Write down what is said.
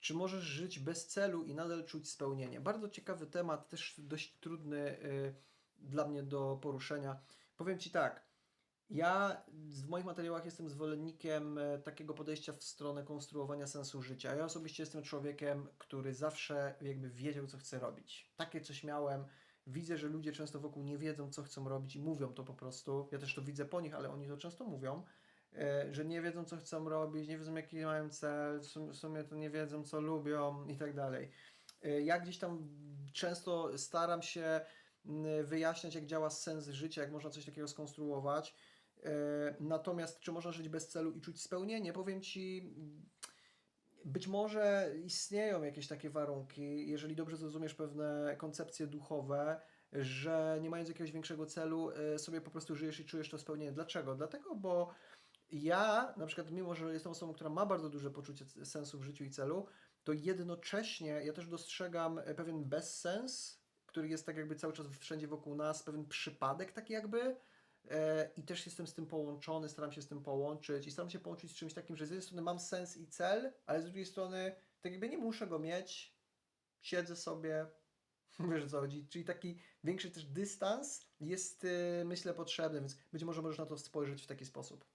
Czy możesz żyć bez celu i nadal czuć spełnienie? Bardzo ciekawy temat, też dość trudny y, dla mnie do poruszenia. Powiem Ci tak, ja w moich materiałach jestem zwolennikiem e, takiego podejścia w stronę konstruowania sensu życia. Ja osobiście jestem człowiekiem, który zawsze jakby wiedział, co chce robić. Takie coś miałem. Widzę, że ludzie często wokół nie wiedzą, co chcą robić i mówią to po prostu. Ja też to widzę po nich, ale oni to często mówią, że nie wiedzą, co chcą robić, nie wiedzą, jaki mają cel, w sum- w sumie to nie wiedzą, co lubią i tak dalej. E, Ja gdzieś tam często staram się wyjaśniać, jak działa sens życia, jak można coś takiego skonstruować. E, Natomiast czy można żyć bez celu i czuć spełnienie? Powiem Ci, być może istnieją jakieś takie warunki, jeżeli dobrze zrozumiesz pewne koncepcje duchowe, że nie mając jakiegoś większego celu, e, sobie po prostu żyjesz i czujesz to spełnienie. Dlaczego? Dlatego, bo ja, na przykład, mimo że jestem osobą, która ma bardzo duże poczucie sensu w życiu i celu, to jednocześnie ja też dostrzegam e, pewien bezsens, który jest tak jakby cały czas wszędzie wokół nas, pewien przypadek taki jakby. E, I też jestem z tym połączony, staram się z tym połączyć i staram się połączyć z czymś takim, że z jednej strony mam sens i cel, ale z drugiej strony tak jakby nie muszę go mieć, siedzę sobie, wiesz co chodzi, czyli taki większy też dystans jest y, myślę potrzebny, więc być może możesz na to spojrzeć w taki sposób.